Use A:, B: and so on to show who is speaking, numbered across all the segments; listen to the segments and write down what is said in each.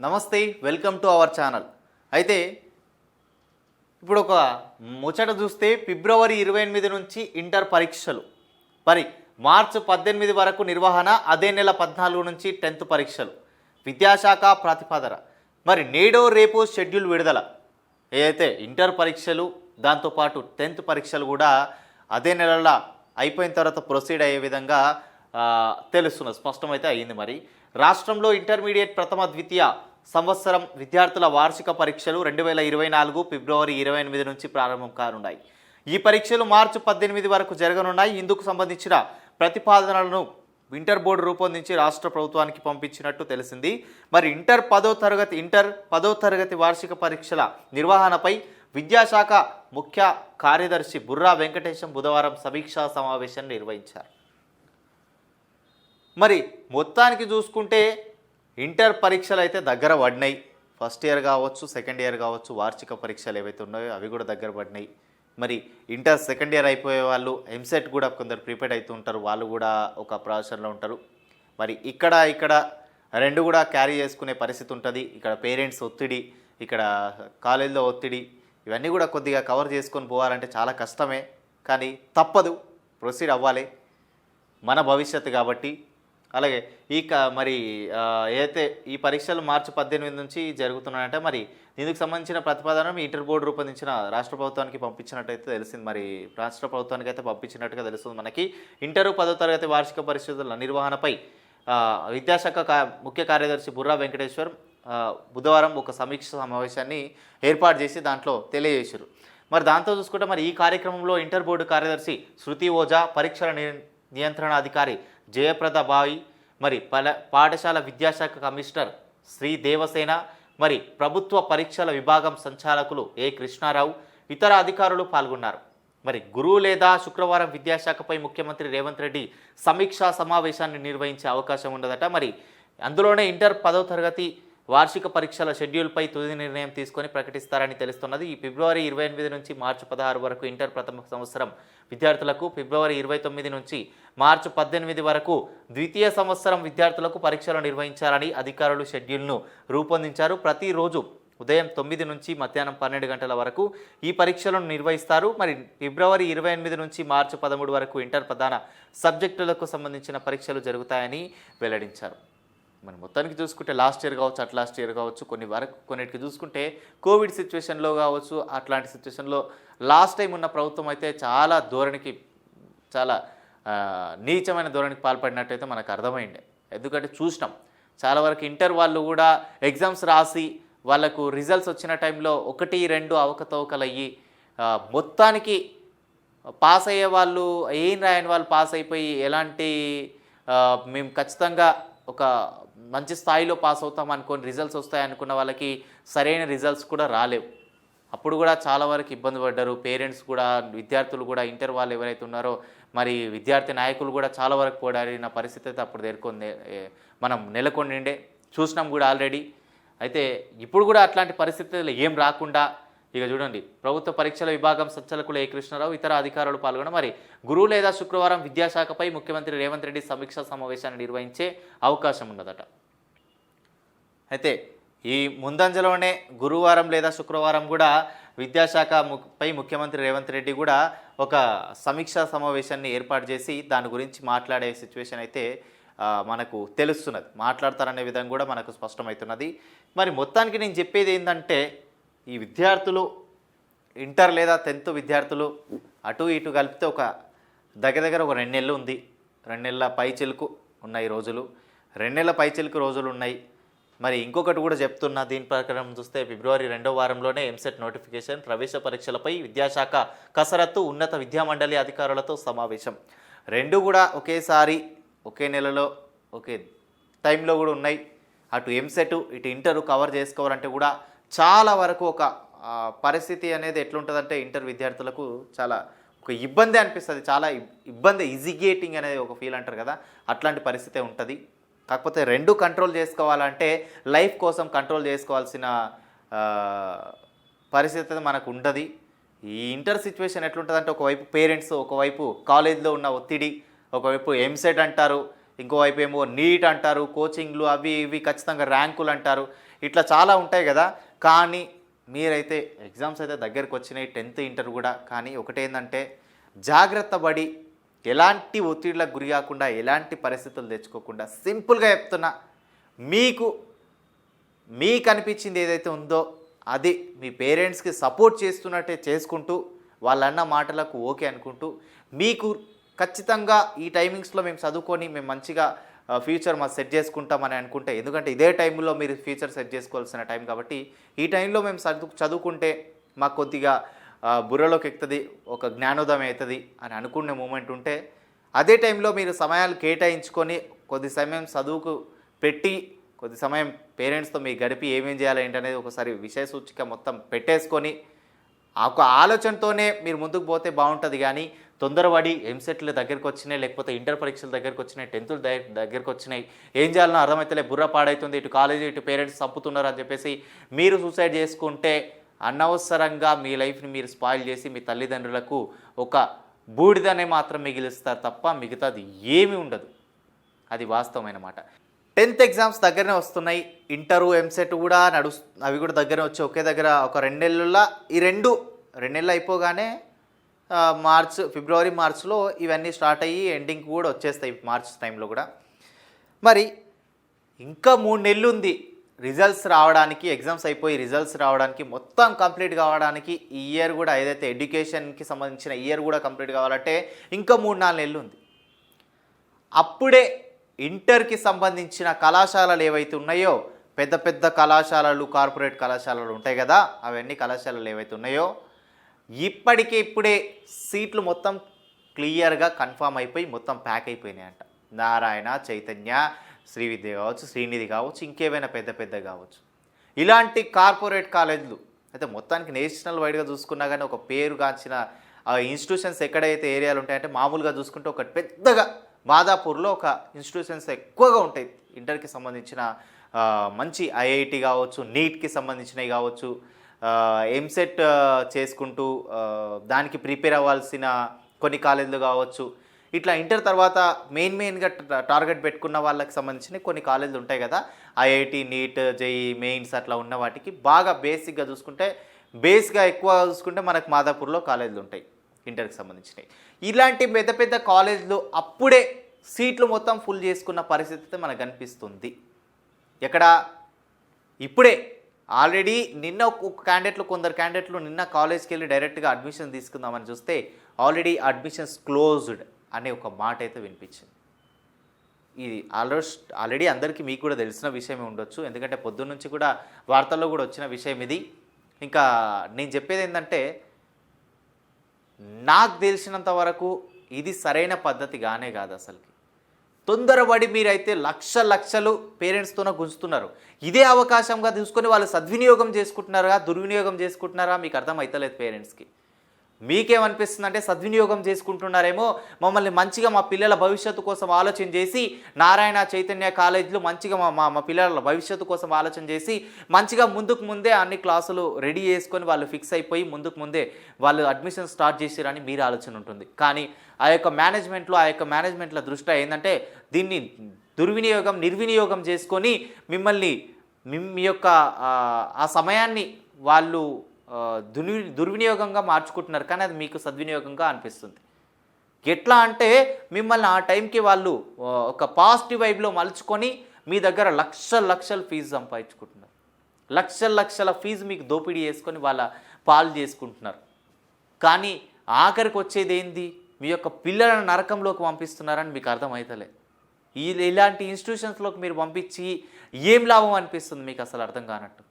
A: నమస్తే welcome to our channel. అయితే ఇప్పుడు ఒక ముచ్చట చూస్తే ఫిబ్రవరి ఇరవై ఎనిమిది నుంచి ఇంటర్ పరీక్షలు. మరి మార్చి పద్దెనిమిది వరకు నిర్వహణ అదే నెల పద్నాలుగు నుంచి టెన్త్ పరీక్షలు. విద్యాశాఖ ప్రతిపాదన మరి నేడో రేపు షెడ్యూల్ విడుదల. ఏదైతే ఇంటర్ పరీక్షలు దాంతోపాటు టెన్త్ పరీక్షలు కూడా అదే నెలలో అయిపోయిన తర్వాత ప్రొసీడ్ అయ్యే విధంగా ఆ, తెలుస్తున్నది. స్పష్టమైతే అయ్యింది మరి. రాష్ట్రంలో ఇంటర్మీడియట్ ప్రథమ ద్వితీయ సంవత్సరం విద్యార్థుల వార్షిక పరీక్షలు రెండు వేల ఇరవై నాలుగు ఫిబ్రవరి ఇరవై ఎనిమిది నుంచి ప్రారంభం కానున్నాయి. ఈ పరీక్షలు మార్చి పద్దెనిమిది వరకు జరగనున్నాయి. ఇందుకు సంబంధించిన ప్రతిపాదనలను ఇంటర్ బోర్డు రూపొందించి రాష్ట్ర ప్రభుత్వానికి పంపించినట్టు తెలిసింది. మరి ఇంటర్ పదో తరగతి ఇంటర్ పదో తరగతి వార్షిక పరీక్షల నిర్వహణపై విద్యాశాఖ ముఖ్య కార్యదర్శి బుర్రా వెంకటేశం బుధవారం సమీక్షా సమావేశం నిర్వహించారు. మరి మొత్తానికి చూసుకుంటే ఇంటర్ పరీక్షలు అయితే దగ్గర పడినాయి. ఫస్ట్ ఇయర్ కావచ్చు సెకండ్ ఇయర్ కావచ్చు వార్షిక పరీక్షలు ఏవైతే ఉన్నాయో అవి కూడా దగ్గర పడినాయి. మరి ఇంటర్ సెకండ్ ఇయర్ అయిపోయే వాళ్ళు ఎంసెట్ కూడా కొందరు ప్రిపేర్ అవుతూ ఉంటారు. వాళ్ళు కూడా ఒక ప్రాసెషన్లో ఉంటారు. మరి ఇక్కడ ఇక్కడ రెండు కూడా క్యారీ చేసుకునే పరిస్థితి ఉంటుంది. ఇక్కడ పేరెంట్స్ ఒత్తిడి ఇక్కడ కాలేజీలో ఒత్తిడి ఇవన్నీ కూడా కొద్దిగా కవర్ చేసుకొని పోవాలంటే చాలా కష్టమే. కానీ తప్పదు. ప్రొసీడ్ అవ్వాలి. మన భవిష్యత్తు కాబట్టి అలాగే ఈ క మరి ఏదైతే ఈ పరీక్షలు మార్చి పద్దెనిమిది నుంచి జరుగుతున్నాయంటే మరి దీనికి సంబంధించిన ప్రతిపాదన మీ ఇంటర్ బోర్డు రూపొందించిన రాష్ట్ర ప్రభుత్వానికి పంపించినట్టయితే తెలిసింది. మరి రాష్ట్ర ప్రభుత్వానికి అయితే పంపించినట్టుగా తెలుస్తుంది మనకి. ఇంటరు పదో తరగతి వార్షిక పరిస్థితుల నిర్వహణపై విద్యాశాఖ ముఖ్య కార్యదర్శి బుర్రా వెంకటేశ్వర్ బుధవారం ఒక సమీక్ష సమావేశాన్ని ఏర్పాటు చేసి దాంట్లో తెలియజేశారు. మరి దాంతో చూసుకుంటే మరి ఈ కార్యక్రమంలో ఇంటర్ బోర్డు కార్యదర్శి శృతి ఓజా పరీక్షల ని- నియంత్రణ అధికారి జయప్రద బావి మరి పల పాఠశాల విద్యాశాఖ కమిషనర్ శ్రీ దేవసేన మరి ప్రభుత్వ పరీక్షల విభాగం సంచాలకులు ఏ కృష్ణారావు ఇతర అధికారులు పాల్గొన్నారు. మరి గురువు లేదా శుక్రవారం విద్యాశాఖపై ముఖ్యమంత్రి రేవంత్ రెడ్డి సమీక్షా సమావేశాన్ని నిర్వహించే అవకాశం ఉండదట మరి అందులోనే ఇంటర్ పదో తరగతి వార్షిక పరీక్షల షెడ్యూల్పై తుది నిర్ణయం తీసుకొని ప్రకటిస్తారని తెలుస్తున్నది. ఈ ఫిబ్రవరి ఇరవై ఎనిమిది నుంచి మార్చి పదహారు వరకు ఇంటర్ ప్రథమ సంవత్సరం విద్యార్థులకు ఫిబ్రవరి ఇరవై తొమ్మిది నుంచి మార్చి పద్దెనిమిది వరకు ద్వితీయ సంవత్సరం విద్యార్థులకు పరీక్షలు నిర్వహించాలని అధికారులు షెడ్యూల్ను రూపొందించారు. ప్రతిరోజు ఉదయం తొమ్మిది నుంచి మధ్యాహ్నం పన్నెండు గంటల వరకు ఈ పరీక్షలను నిర్వహిస్తారు. మరి ఫిబ్రవరి ఇరవై ఎనిమిది నుంచి మార్చి పదమూడు వరకు ఇంటర్ ప్రధాన సబ్జెక్టులకు సంబంధించిన పరీక్షలు జరుగుతాయని వెల్లడించారు. మరి మొత్తానికి చూసుకుంటే లాస్ట్ ఇయర్ కావచ్చు అట్ లాస్ట్ ఇయర్ కావచ్చు కొన్ని వరకు కొన్నిటికి చూసుకుంటే కోవిడ్ సిచ్యువేషన్లో కావచ్చు అట్లాంటి సిచ్యువేషన్లో లాస్ట్ టైం ఉన్న ప్రభుత్వం అయితే చాలా ధోరణికి చాలా నీచమైన ధోరణికి పాల్పడినట్టయితే మనకు అర్థమైంది. ఎందుకంటే చూసినాం. చాలా వరకు ఇంటర్ వాళ్ళు కూడా ఎగ్జామ్స్ రాసి వాళ్ళకు రిజల్ట్స్ వచ్చిన టైంలో ఒకటి రెండు అవకతవకలు అయ్యి మొత్తానికి పాస్ అయ్యే వాళ్ళు ఏం రాయని వాళ్ళు పాస్ అయిపోయి ఎలాంటి మేము ఖచ్చితంగా ఒక మంచి స్థాయిలో పాస్ అవుతాం అనుకొని రిజల్ట్స్ వస్తాయి అనుకున్న వాళ్ళకి సరైన రిజల్ట్స్ కూడా రాలేవు. అప్పుడు కూడా చాలా వరకు ఇబ్బంది పడ్డారు. పేరెంట్స్ కూడా విద్యార్థులు కూడా ఇంటర్ వాళ్ళు ఎవరైతే ఉన్నారో మరి విద్యార్థి నాయకులు కూడా చాలా వరకు పోడారిన పరిస్థితి అయితే అప్పుడు ఎదుర్కొంది. మనం నెలకొండిండే చూసినాం కూడా ఆల్రెడీ అయితే ఇప్పుడు కూడా అట్లాంటి పరిస్థితులు ఏం రాకుండా ఇక చూడండి ప్రభుత్వ పరీక్షల విభాగం సంచాలకులు ఏ కృష్ణారావు ఇతర అధికారులు పాల్గొన మరి గురువు లేదా శుక్రవారం విద్యాశాఖపై ముఖ్యమంత్రి రేవంత్ రెడ్డి సమీక్షా సమావేశాన్ని నిర్వహించే అవకాశం ఉన్నదట. అయితే ఈ ముందంజలోనే గురువారం లేదా శుక్రవారం కూడా విద్యాశాఖ పై ముఖ్యమంత్రి రేవంత్ రెడ్డి కూడా ఒక సమీక్షా సమావేశాన్ని ఏర్పాటు చేసి దాని గురించి మాట్లాడే సిచ్యువేషన్ అయితే మనకు తెలుస్తున్నది. మాట్లాడతారనే విధంగా కూడా మనకు స్పష్టమవుతున్నది. మరి మొత్తానికి నేను చెప్పేది ఏంటంటే ఈ విద్యార్థులు ఇంటర్ లేదా టెన్త్ విద్యార్థులు అటు ఇటు కలిపితే ఒక దగ్గర దగ్గర ఒక రెండు నెలలు ఉంది. రెండు నెలల పై చిలుకు ఉన్నాయి రోజులు. రెండు నెలల పై చిలుకు రోజులు ఉన్నాయి. మరి ఇంకొకటి కూడా చెప్తున్నా దీని ప్రకారం చూస్తే ఫిబ్రవరి రెండో వారంలోనే ఎంసెట్ నోటిఫికేషన్ ప్రవేశ పరీక్షలపై విద్యాశాఖ కసరత్తు ఉన్నత విద్యామండలి అధికారులతో సమావేశం. రెండు కూడా ఒకేసారి ఒకే నెలలో ఒకే టైంలో కూడా ఉన్నాయి. అటు ఎంసెట్ ఇటు ఇంటర్ కవర్ చేసుకోవాలంటే కూడా చాలా వరకు ఒక పరిస్థితి అనేది ఎట్లుంటుందంటే ఇంటర్ విద్యార్థులకు చాలా ఒక ఇబ్బంది అనిపిస్తుంది. చాలా ఇబ్బంది ఇజిగేటింగ్ అనేది ఒక ఫీల్ అంటారు కదా. అట్లాంటి పరిస్థితే ఉంటుంది. కాకపోతే రెండు కంట్రోల్ చేసుకోవాలంటే లైఫ్ కోసం కంట్రోల్ చేసుకోవాల్సిన పరిస్థితి మనకు ఉండదు ఈ ఇంటర్ సిచ్యువేషన్ ఎట్లుంటుందంటే ఒకవైపు పేరెంట్స్ ఒకవైపు కాలేజ్లో ఉన్న ఒత్తిడి ఒకవైపు ఎంసెట్ అంటారు ఇంకోవైపు ఏమో నీట్ అంటారు కోచింగ్లు అవి ఇవి ఖచ్చితంగా ర్యాంకులు అంటారు. ఇట్లా చాలా ఉంటాయి కదా. కానీ మీరైతే ఎగ్జామ్స్ అయితే దగ్గరకు వచ్చినాయి టెన్త్ ఇంటర్ కూడా. కానీ ఒకటేందంటే జాగ్రత్త పడి ఎలాంటి ఒత్తిడిలకు గురి కాకుండా ఎలాంటి పరిస్థితులు తెచ్చుకోకుండా సింపుల్గా చెప్తున్నా మీకు మీకు అనిపించింది ఏదైతే ఉందో అది మీ పేరెంట్స్కి సపోర్ట్ చేస్తున్నట్టే చేసుకుంటూ వాళ్ళన్న మాటలకు ఓకే అనుకుంటూ మీకు ఖచ్చితంగా ఈ టైమింగ్స్లో మేము చదువుకొని మేము మంచిగా ఫ్యూచర్ మా సెట్ చేసుకుంటామని అనుకుంటే ఎందుకంటే ఇదే టైంలో మీరు ఫ్యూచర్ సెట్ చేసుకోవాల్సిన టైం కాబట్టి ఈ టైంలో మేము చదువు చదువుకుంటే మాకు కొద్దిగా బుర్రలోకి ఎక్కుతుంది ఒక జ్ఞానోదయం అవుతుంది అని అనుకునే మూమెంట్ ఉంటే అదే టైంలో మీరు సమయాలు కేటాయించుకొని కొద్ది సమయం చదువుకు పెట్టి కొద్ది సమయం పేరెంట్స్తో మీ గడిపి ఏమేం చేయాలి ఏంటనేది ఒకసారి విషయ సూచిక మొత్తం పెట్టేసుకొని ఆ ఒక ఆలోచనతోనే మీరు ముందుకు పోతే బాగుంటుంది కానీ తొందరపడి ఎంసెట్ల దగ్గరికి వచ్చినాయి లేకపోతే ఇంటర్ పరీక్షల దగ్గరికి వచ్చినాయి టెన్తులు దగ్గరికి వచ్చినాయి ఏం చేయాలనో అర్థమైతలే బుర్ర పాడైతుంది ఇటు కాలేజీ ఇటు పేరెంట్స్ చంపుతున్నారు అని చెప్పేసి మీరు సూసైడ్ చేసుకుంటే అనవసరంగా మీ లైఫ్ని మీరు స్పాయిల్ చేసి మీ తల్లిదండ్రులకు ఒక బూడిదనే మాత్రం మిగిలిస్తారు తప్ప మిగతాది ఏమీ ఉండదు. అది వాస్తవమైన మాట. టెన్త్ ఎగ్జామ్స్ దగ్గరనే వస్తున్నాయి. ఇంటరు ఎంసెట్ కూడా నడు అవి కూడా దగ్గరనే వచ్చి ఒకే దగ్గర ఒక రెండేళ్ళ ఈ రెండు రెండేళ్ళు అయిపోగానే మార్చ్ ఫిబ్రవరి మార్చ్లో ఇవన్నీ స్టార్ట్ అయ్యి ఎండింగ్ కూడా వచ్చేస్తాయి మార్చ్ టైంలో కూడా. మరి ఇంకా మూడు నెలలు ఉంది రిజల్ట్స్ రావడానికి ఎగ్జామ్స్ అయిపోయి రిజల్ట్స్ రావడానికి మొత్తం కంప్లీట్ కావడానికి ఈ ఇయర్ కూడా ఏదైతే ఎడ్యుకేషన్కి సంబంధించిన ఇయర్ కూడా కంప్లీట్ కావాలంటే ఇంకా మూడు నాలుగు నెలలు ఉంది. అప్పుడే ఇంటర్కి సంబంధించిన కళాశాలలు ఏవైతే ఉన్నాయో పెద్ద పెద్ద కళాశాలలు కార్పొరేట్ కళాశాలలు ఉంటాయి కదా అవన్నీ కళాశాలలు ఏవైతే ఉన్నాయో ఇప్పటికే ఇప్పుడే సీట్లు మొత్తం క్లియర్గా కన్ఫామ్ అయిపోయి మొత్తం ప్యాక్ అయిపోయినాయంట. నారాయణ చైతన్య శ్రీవిద్య కావచ్చు శ్రీనిధి కావచ్చు ఇంకేమైనా పెద్ద పెద్ద కావచ్చు. ఇలాంటి కార్పొరేట్ కాలేజీలు అయితే మొత్తానికి నేషనల్ వైడ్గా చూసుకున్నా కానీ ఒక పేరుగాంచిన ఆ ఇన్స్టిట్యూషన్స్ ఎక్కడైతే ఏరియాలు ఉంటాయంటే మామూలుగా చూసుకుంటే ఒక పెద్దగా మాదాపూర్లో ఒక ఇన్స్టిట్యూషన్స్ ఎక్కువగా ఉంటాయి. ఇంటర్కి సంబంధించిన మంచి ఐఐటి కావచ్చు నీట్కి సంబంధించినవి కావచ్చు ఎంసెట్ చేసుకుంటూ దానికి ప్రిపేర్ అవ్వాల్సిన కొన్ని కాలేజీలు కావచ్చు. ఇట్లా ఇంటర్ తర్వాత మెయిన్ మెయిన్గా టార్గెట్ పెట్టుకున్న వాళ్ళకి సంబంధించిన కొన్ని కాలేజీలు ఉంటాయి కదా. ఐఐటి నీట్ జేఈ మెయిన్స్ అట్లా ఉన్న వాటికి బాగా బేసిక్గా చూసుకుంటే బేస్గా ఎక్కువ చూసుకుంటే మనకు మాదాపూర్లో కాలేజీలు ఉంటాయి ఇంటర్కి సంబంధించినవి. ఇలాంటి పెద్ద పెద్ద కాలేజీలు అప్పుడే సీట్లు మొత్తం ఫుల్ చేసుకున్న పరిస్థితి అయితే మనకు కనిపిస్తుంది. ఎక్కడ? ఇప్పుడే. ఆల్రెడీ నిన్న ఒక క్యాండిడేట్లు కొందరు క్యాండిడేట్లు నిన్న కాలేజ్కి వెళ్ళి డైరెక్ట్గా అడ్మిషన్ తీసుకుందామని చూస్తే ఆల్రెడీ అడ్మిషన్స్ క్లోజ్డ్ అనే ఒక మాట అయితే వినిపించింది. ఇది ఆల్మోస్ట్ ఆల్రెడీ అందరికీ మీకు కూడా తెలిసిన విషయమే ఉండొచ్చు. ఎందుకంటే పొద్దున్న నుంచి కూడా వార్తల్లో కూడా వచ్చిన విషయం ఇది. ఇంకా నేను చెప్పేది ఏంటంటే నాకు తెలిసినంత వరకు ఇది సరైన పద్ధతి కానే కాదు అసలుకి. తొందరపడి మీరైతే లక్ష లక్షలు పేరెంట్స్తోనే గుంజుతున్నారు. ఇదే అవకాశంగా తీసుకొని వాళ్ళు సద్వినియోగం చేసుకుంటున్నారా దుర్వినియోగం చేసుకుంటున్నారా మీకు అర్థం అవుతలేదు పేరెంట్స్కి. మీకేమనిపిస్తుంది అంటే సద్వినియోగం చేసుకుంటున్నారేమో మమ్మల్ని మంచిగా మా పిల్లల భవిష్యత్తు కోసం ఆలోచన చేసి నారాయణ చైతన్య కాలేజీలో మంచిగా మా మా మా పిల్లల భవిష్యత్తు కోసం ఆలోచన చేసి మంచిగా ముందుకు ముందే అన్ని క్లాసులు రెడీ చేసుకొని వాళ్ళు ఫిక్స్ అయిపోయి ముందుకు ముందే వాళ్ళు అడ్మిషన్ స్టార్ట్ చేసారని మీరు ఆలోచన ఉంటుంది. కానీ ఆ యొక్క మేనేజ్మెంట్లో ఆ యొక్క మేనేజ్మెంట్ల దృష్ట్యా ఏంటంటే దీన్ని దుర్వినియోగం నిర్వినియోగం చేసుకొని మిమ్మల్ని మీ- యొక్క ఆ సమయాన్ని వాళ్ళు దుని దుర్వి దుర్వినియోగంగా మార్చుకుంటున్నారు. కానీ అది మీకు సద్వినియోగంగా అనిపిస్తుంది. ఎట్లా అంటే మిమ్మల్ని ఆ టైంకి వాళ్ళు ఒక పాజిటివ్ వైబ్లో మలుచుకొని మీ దగ్గర లక్షల లక్షల ఫీజు సంపాదించుకుంటున్నారు. లక్షల లక్షల ఫీజు మీకు దోపిడీ చేసుకొని వాళ్ళ పాలు చేసుకుంటున్నారు. కానీ ఆఖరికి వచ్చేది ఏంది? మీ యొక్క పిల్లలను నరకంలోకి పంపిస్తున్నారని మీకు అర్థమవుతలే ఈ ఇలాంటి ఇన్స్టిట్యూషన్స్లోకి మీరు పంపించి ఏం లాభం అనిపిస్తుంది మీకు అసలు అర్థం కానట్టు?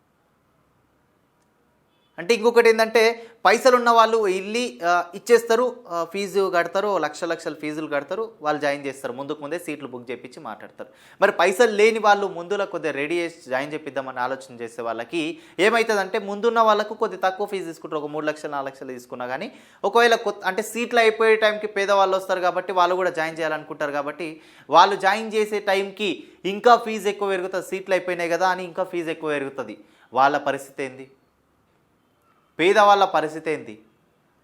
A: అంటే ఇంకొకటి ఏంటంటే పైసలు ఉన్న వాళ్ళు వెళ్ళి ఇచ్చేస్తారు ఫీజు కడతారు లక్ష లక్షల ఫీజులు కడతారు వాళ్ళు జాయిన్ చేస్తారు. ముందుకు ముందే సీట్లు బుక్ చేయించి మాట్లాడతారు. మరి పైసలు లేని వాళ్ళు ముందులో కొద్దిగా రెడీ చేసి జాయిన్ చేపిద్దామని ఆలోచన చేసే వాళ్ళకి ఏమవుతుందంటే ముందున్న వాళ్ళకు కొద్ది తక్కువ ఫీజు తీసుకుంటారు. ఒక మూడు లక్షలు నాలుగు లక్షలు తీసుకున్నా కానీ ఒకవేళ కొత్త అంటే సీట్లు అయిపోయే టైంకి పేదవాళ్ళు వస్తారు కాబట్టి వాళ్ళు కూడా జాయిన్ చేయాలనుకుంటారు కాబట్టి వాళ్ళు జాయిన్ చేసే టైంకి ఇంకా ఫీజు ఎక్కువ పెరుగుతుంది. సీట్లు అయిపోయినాయి కదా అని ఇంకా ఫీజు ఎక్కువ పెరుగుతుంది. వాళ్ళ పరిస్థితి ఏంది? పేదవాళ్ళ పరిస్థితి ఏంటి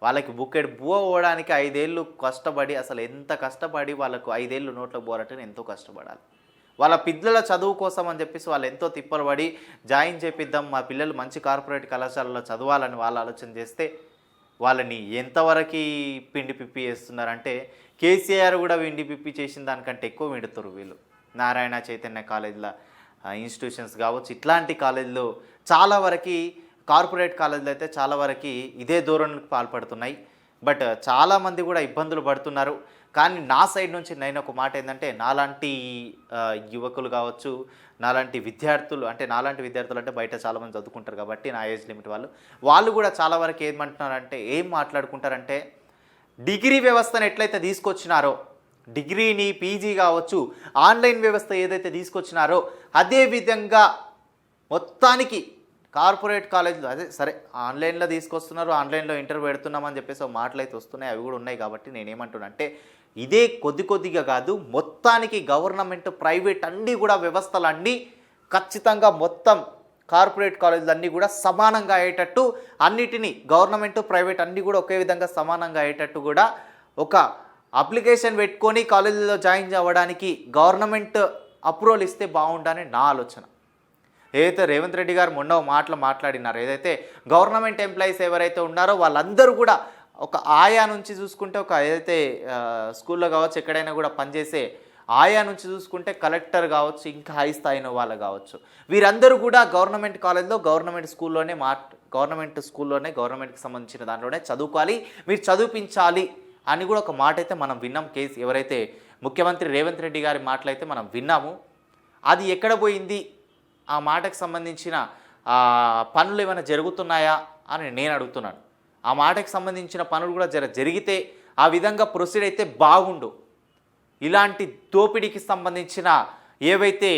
A: వాళ్ళకి బుక్కెడ్ బువ పోవడానికి ఐదేళ్ళు కష్టపడి అసలు ఎంత కష్టపడి వాళ్ళకు ఐదేళ్ళు నోట్లో పోరాటని ఎంతో కష్టపడాలి. వాళ్ళ పిల్లల చదువు కోసం అని చెప్పేసి వాళ్ళు ఎంతో తిప్పలు పడి జాయిన్ చేపిద్దాం మా పిల్లలు మంచి కార్పొరేట్ కళాశాలలో చదవాలని వాళ్ళు ఆలోచన చేస్తే వాళ్ళని ఎంతవరకు పిండి పిప్పి చేస్తున్నారంటే కేసీఆర్ కూడా పిండి పిప్పి చేసిన దానికంటే ఎక్కువ విడుతురు వీళ్ళు. నారాయణ చైతన్య కాలేజీల ఇన్స్టిట్యూషన్స్ కావచ్చు ఇట్లాంటి కాలేజీలో చాలా వరకు కార్పొరేట్ కాలేజీలు అయితే చాలా వరకు ఇదే ధోరణికి పాల్పడుతున్నాయి. బట్ చాలామంది కూడా ఇబ్బందులు పడుతున్నారు. కానీ నా సైడ్ నుంచి నేను ఒక మాట ఏంటంటే నాలాంటి యువకులు కావచ్చు నాలాంటి విద్యార్థులు అంటే నాలాంటి విద్యార్థులు అంటే బయట చాలామంది చదువుకుంటారు కాబట్టి నా ఏజ్ లిమిట్ వాళ్ళు వాళ్ళు కూడా చాలా వరకు ఏమంటున్నారంటే ఏం మాట్లాడుకుంటారంటే డిగ్రీ వ్యవస్థను ఎట్లయితే తీసుకొచ్చినారో డిగ్రీని పీజీ కావచ్చు ఆన్లైన్ వ్యవస్థ ఏదైతే తీసుకొచ్చినారో అదే విధంగా మొత్తానికి కార్పొరేట్ కాలేజీలు అదే సరే ఆన్లైన్లో తీసుకొస్తున్నారు ఆన్లైన్లో ఇంటర్వ్యూ పెడుతున్నామని చెప్పేసి ఒక మాటలు అయితే వస్తున్నాయి అవి కూడా ఉన్నాయి కాబట్టి నేనేమంటున్నా అంటే ఇదే కొద్ది కొద్దిగా కాదు మొత్తానికి గవర్నమెంట్ ప్రైవేట్ అన్నీ కూడా వ్యవస్థలు అన్నీ ఖచ్చితంగా మొత్తం కార్పొరేట్ కాలేజీలు అన్నీ కూడా సమానంగా అయ్యేటట్టు అన్నిటినీ గవర్నమెంట్ ప్రైవేట్ అన్నీ కూడా ఒకే విధంగా సమానంగా అయ్యేటట్టు కూడా ఒక అప్లికేషన్ పెట్టుకొని కాలేజీలో జాయిన్ అవ్వడానికి గవర్నమెంట్ అప్రూవల్ ఇస్తే బాగుండని నా ఆలోచన. ఏదైతే రేవంత్ రెడ్డి గారు మొన్న మాటలు మాట్లాడినారు ఏదైతే గవర్నమెంట్ ఎంప్లాయీస్ ఎవరైతే ఉన్నారో వాళ్ళందరూ కూడా ఒక ఆయా నుంచి చూసుకుంటే ఒక ఏదైతే స్కూల్లో కావచ్చు ఎక్కడైనా కూడా పనిచేసే ఆయా నుంచి చూసుకుంటే కలెక్టర్ కావచ్చు ఇంకా హై స్థాయిన వాళ్ళు కావచ్చు. వీరందరూ కూడా గవర్నమెంట్ కాలేజ్లో గవర్నమెంట్ స్కూల్లోనే మా గవర్నమెంట్ స్కూల్లోనే గవర్నమెంట్కి సంబంధించిన దాంట్లోనే చదువుకోవాలి. మీరు చదివించాలి అని కూడా ఒక మాట అయితే మనం విన్నాం. కేసు ఎవరైతే ముఖ్యమంత్రి రేవంత్ రెడ్డి గారి మాటలు అయితే మనం విన్నాము. అది ఎక్కడ పోయింది? ఆ మాటకు సంబంధించిన పనులు ఏమైనా జరుగుతున్నాయా అని నేను అడుగుతున్నాను. ఆ మాటకు సంబంధించిన పనులు కూడా జర జరిగితే ఆ విధంగా ప్రొసీడ్ అయితే బాగుండు. ఇలాంటి దోపిడీకి సంబంధించిన ఏవైతే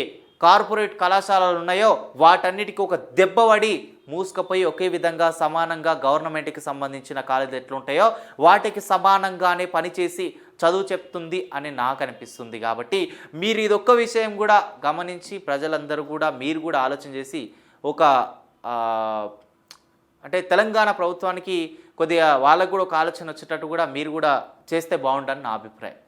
A: కార్పొరేట్ కళాశాలలు ఉన్నాయో వాటన్నిటికీ ఒక దెబ్బపడి మూసుకపోయి ఒకే విధంగా సమానంగా గవర్నమెంట్కి సంబంధించిన కాలేజీలు ఎట్లుంటాయో వాటికి సమానంగానే పనిచేసి చదువు చెప్తుంది అని నాకు అనిపిస్తుంది కాబట్టి మీరు ఇదొక్క విషయం కూడా గమనించి ప్రజలందరూ కూడా మీరు కూడా ఆలోచన చేసి ఒక అంటే తెలంగాణ ప్రభుత్వానికి కొద్దిగా వాళ్ళకు కూడా ఒక ఆలోచన వచ్చేటట్టు కూడా మీరు కూడా చేస్తే బాగుంటుందని నా అభిప్రాయం.